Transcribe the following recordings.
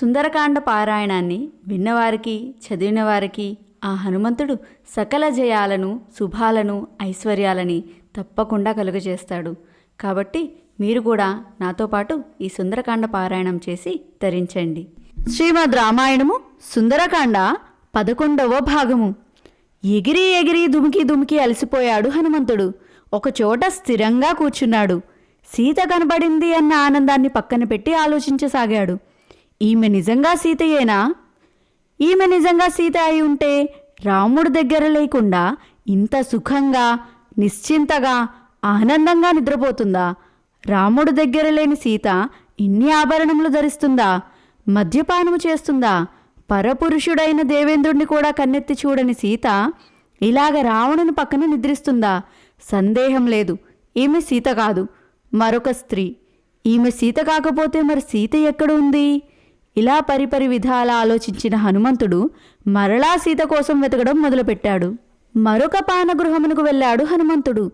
సుందరకాండ పారాయణాన్ని విన్నవారికి చదివిన వారికి ఆ హనుమంతుడు సకల జయాలను శుభాలను ఐశ్వర్యాలని తప్పకుండా కలుగజేస్తాడు. కాబట్టి మీరు కూడా నాతో పాటు ఈ సుందరకాండ పారాయణం చేసి ధరించండి శ్రీమద్ రామాయణము సుందరకాండ పదకొండవ భాగము. ఎగిరి ఎగిరి దుమికి దుమికి అలసిపోయాడు హనుమంతుడు. ఒకచోట స్థిరంగా కూర్చున్నాడు. సీత కనబడింది అన్న ఆనందాన్ని పక్కన పెట్టి ఆలోచించసాగాడు. ఈమె నిజంగా సీతయేనా? ఈమె నిజంగా సీత అయి ఉంటే రాముడి దగ్గర లేకుండా ఇంత సుఖంగా నిశ్చింతగా ఆనందంగా నిద్రపోతుందా? రాముడు దగ్గర లేని సీత ఇన్ని ఆభరణములు ధరిస్తుందా? మద్యపానము చేస్తుందా? పరపురుషుడైన దేవేంద్రుణ్ణి కూడా కన్నెత్తి చూడని సీత ఇలాగ రావణుని పక్కన నిద్రిస్తుందా? సందేహం లేదు. ఈమె సీత కాదు. మరొక స్త్రీ. ఈమె సీత కాకపోతే మరి సీత ఎక్కడ ఉంది? ఇలా పరిపరి విధాల ఆలోచించిన హనుమంతుడు మరలా సీత కోసం వెతకడం మొదలుపెట్టాడు. మరొక పానగృహమునకు వెళ్ళాడు హనుమంతుడు.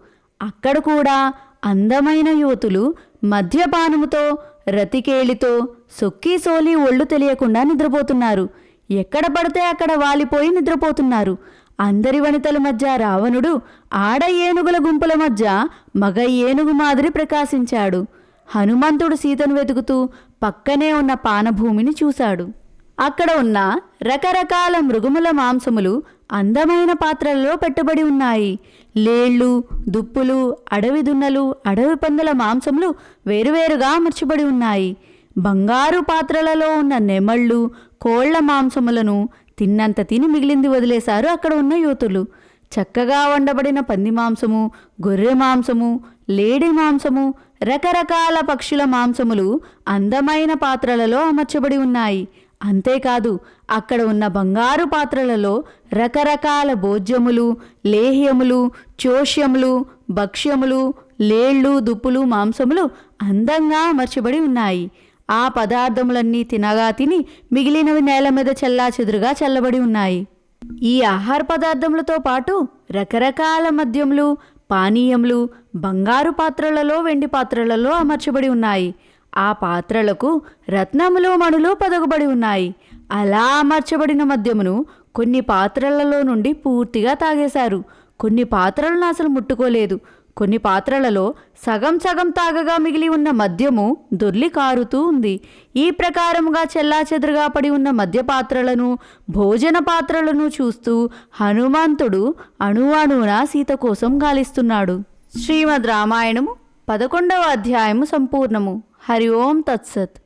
అక్కడ కూడా అందమైన యువతులు మద్యపానముతో రతికేలితో సొక్కి సోలి ఒళ్ళు తెలియకుండా నిద్రపోతున్నారు. ఎక్కడ పడితే అక్కడ వాలిపోయి నిద్రపోతున్నారు. అందరి వనితల మధ్య రావణుడు ఆడ ఏనుగుల గుంపుల మధ్య మగ ఏనుగు మాదిరి ప్రకాశించాడు. హనుమంతుడు సీతను వెతుకుతూ పక్కనే ఉన్న పానభూమిని చూశాడు. అక్కడ ఉన్న రకరకాల మృగముల మాంసములు అందమైన పాత్రలలో పెట్టుబడి ఉన్నాయి. లేళ్ళు దుప్పులు అడవి దున్నలు అడవి పందుల మాంసములు వేరువేరుగా అమర్చబడి ఉన్నాయి. బంగారు పాత్రలలో ఉన్న నెమళ్ళు కోళ్ళ మాంసములను తిన్నంత తిని మిగిలింది వదిలేశారు అక్కడ ఉన్న యువతులు చక్కగా వండబడిన పంది మాంసము గొర్రె మాంసము లేడి మాంసము రకరకాల పక్షుల మాంసములు అందమైన పాత్రలలో అమర్చబడి ఉన్నాయి. అంతేకాదు అక్కడ ఉన్న బంగారు పాత్రలలో రకరకాల భోజ్యములు లేహ్యములు చోష్యములు భక్ష్యములు లేళ్ళు దుప్పులు మాంసములు అందంగా అమర్చబడి ఉన్నాయి. ఆ పదార్థములన్నీ తినగా తిని మిగిలినవి నేల మీద చెల్లా చెదురుగా చల్లబడి ఉన్నాయి. ఈ ఆహార పదార్థములతో పాటు రకరకాల మద్యములు పానీయములు బంగారు పాత్రలలో వెండి పాత్రలలో అమర్చబడి ఉన్నాయి. ఆ పాత్రలకు రత్నములు మణులు పదగబడి ఉన్నాయి. అలా అమర్చబడిన మద్యమును కొన్ని పాత్రలలో నుండి పూర్తిగా తాగేశారు. కొన్ని పాత్రలను అసలు ముట్టుకోలేదు. కొన్ని పాత్రలలో సగం సగం తాగగా మిగిలి ఉన్న మద్యము దొర్లి కారుతూ ఉంది. ఈ ప్రకారముగా చెల్లాచెదురుగా పడి ఉన్న మద్య పాత్రలను భోజన పాత్రలను చూస్తూ హనుమంతుడు అణువణువున సీత కోసం గాలిస్తున్నాడు. శ్రీమద్ రామాయణము పదకొండవ అధ్యాయము సంపూర్ణము. హరి ఓం తత్సత్.